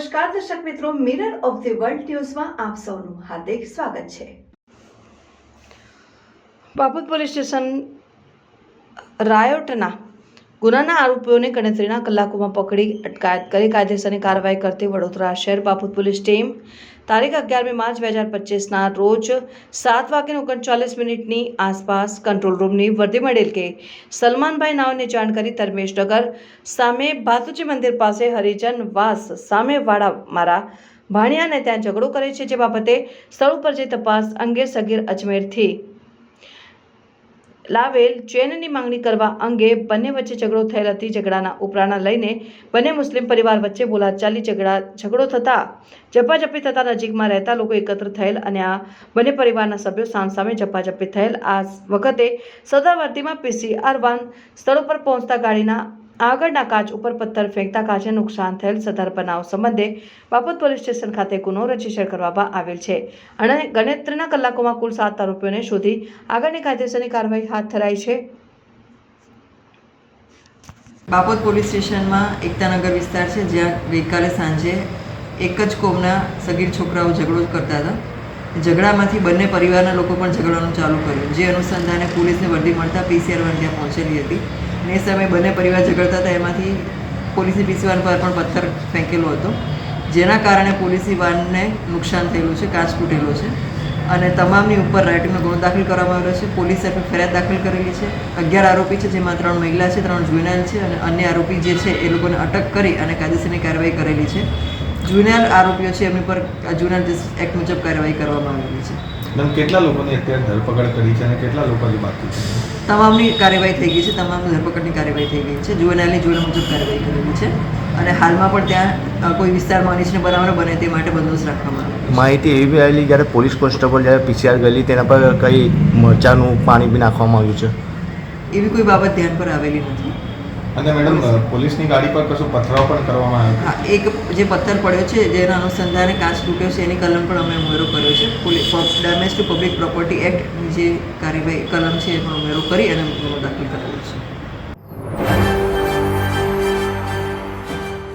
નમસ્કાર, દર્શક મિત્રો મિરર ઓફ ધી વર્લ્ડ ન્યૂઝમાં આપ સૌનું હાર્દિક સ્વાગત છે. બાપુત પોલીસ સ્ટેશન, રાયોટના ગુનાના આરોપીઓને ગણતરીના કલાકોમાં પકડી અટકાયત કરી કાયદેસરની કાર્યવાહી કરતી વડોદરા શહેર બાપુત પોલીસ ટીમ તારીખ અગિયારમી માર્ચ બે હજાર પચીસના રોજ સાત વાગ્યાને ઓગણચાલીસ મિનિટની આસપાસ કંટ્રોલ રૂમની વર્દી મળેલ કે સલમાનભાઈ નાવને જાણ કરી ધર્મેશ સામે ભાતુજી મંદિર પાસે હરિજન વાસ સામેવાળા મારા ભાણિયાને ત્યાં ઝઘડો કરે છે, જે બાબતે સ્થળ ઉપર જઈ તપાસ અંગે સગીર અજમેરથી લાવેલ ચેનની માંગણી કરવા અંગે બંને વચ્ચે ઝઘડો થયેલ હતી. ઝઘડાના ઉપરાણા લઈને બંને મુસ્લિમ પરિવાર વચ્ચે બોલાચાલી ઝઘડા, ઝઘડો થતા ઝપાઝપી થતા નજીકમાં રહેતા લોકો એકત્ર થયેલ અને આ બંને પરિવારના સભ્યો સામસામે ઝપાઝપી થયેલ. આ વખતે સદાવર્તીમાં પીસીઆર વાન સ્થળ પર પહોંચતા ગાડીના આગળના કાચ ઉપર પથ્થર ફેંકતા કાચે નુકસાન થયેલ સદર બનાવ સંબંધે બાપત પોલીસ સ્ટેશન ખાતે ગુનો રજિસ્ટર કરવામાં આવેલ છે. અને ગણતરીના કલાકોમાં કુલ સાત આરોપીઓને શોધી આગળની કાયદેસરની કાર્યવાહી હાથ ધરાઈ છે. બાપત પોલીસ સ્ટેશનમાં એકતાનગર વિસ્તાર છે, જ્યાં ગઈકાલે સાંજે એક જ કોમના સગીર છોકરાઓ ઝઘડો કરતા હતા. ઝઘડામાંથી બંને પરિવારના લોકો પણ ઝઘડાનું ચાલુ કર્યું. જે અનુસંધાને પોલીસને વર્દી મળતા પીસીઆર વન ત્યાં પહોંચેલી હતી. એ સમયે બંને પરિવાર ઝઘડતા હતા, એમાંથી પોલીસે પીસીવાન પર પણ પથ્થર ફેંકેલો હતો. જેના કારણે પોલીસી વાનને નુકસાન થયેલું છે, કાચ તૂટેલો છે. અને તમામની ઉપર રાઇટિંગનો ગુનો દાખલ કરવામાં આવ્યો છે. પોલીસે પણ ફરિયાદ દાખલ કરેલી છે. અગિયાર આરોપી છે, જેમાં ત્રણ મહિલા છે, ત્રણ જુવેનાઇલ છે અને અન્ય આરોપી જે છે, એ લોકોને અટક કરી અને કાયદેસરની કાર્યવાહી કરેલી છે. જુવેનાઇલ આરોપીઓ છે, એમની પર જુવેનાઇલ એક્ટ મુજબ કાર્યવાહી કરવામાં આવેલી છે. મેમ કેટલા લોકોની અત્યારે ધરપકડ કરી છે અને કેટલા લોકો હજી બાકી છે? તમામની કાર્યવાહી થઈ ગઈ છે તમામ ધરપકડની કાર્યવાહી થઈ ગઈ છે જુવેનાઇલની જોડે મુજબ કાર્યવાહી કરેલી છે અને હાલમાં પણ ત્યાં કોઈ વિસ્તારમાં અનિચ્છને બરાબર બને તે માટે બંદોબસ્ત રાખવામાં આવ્યો માહિતી એવી બી આવેલી જ્યારે પોલીસ કોન્સ્ટેબલ જ્યારે પીસીઆર ગયેલી તેના પર કંઈ મરચાનું પાણી બી નાખવામાં આવ્યું છે? એવી કોઈ બાબત ધ્યાન પર આવેલી નથી. અને મેડમ પોલીસની ગાડી પર કશું પથરાવ પણ કરવામાં આવ્યો? એક જે પથ્થર પડ્યો છે, જેના અનુસંધાને કાચ તૂટ્યો છે, એની કલમ પણ અમે ઉમેરો કર્યો છે. Damage to public property act જે કાર્યવાહી કલમ છે એ પણ ઉમેરો કરી અને દાખલ કરેલો છે.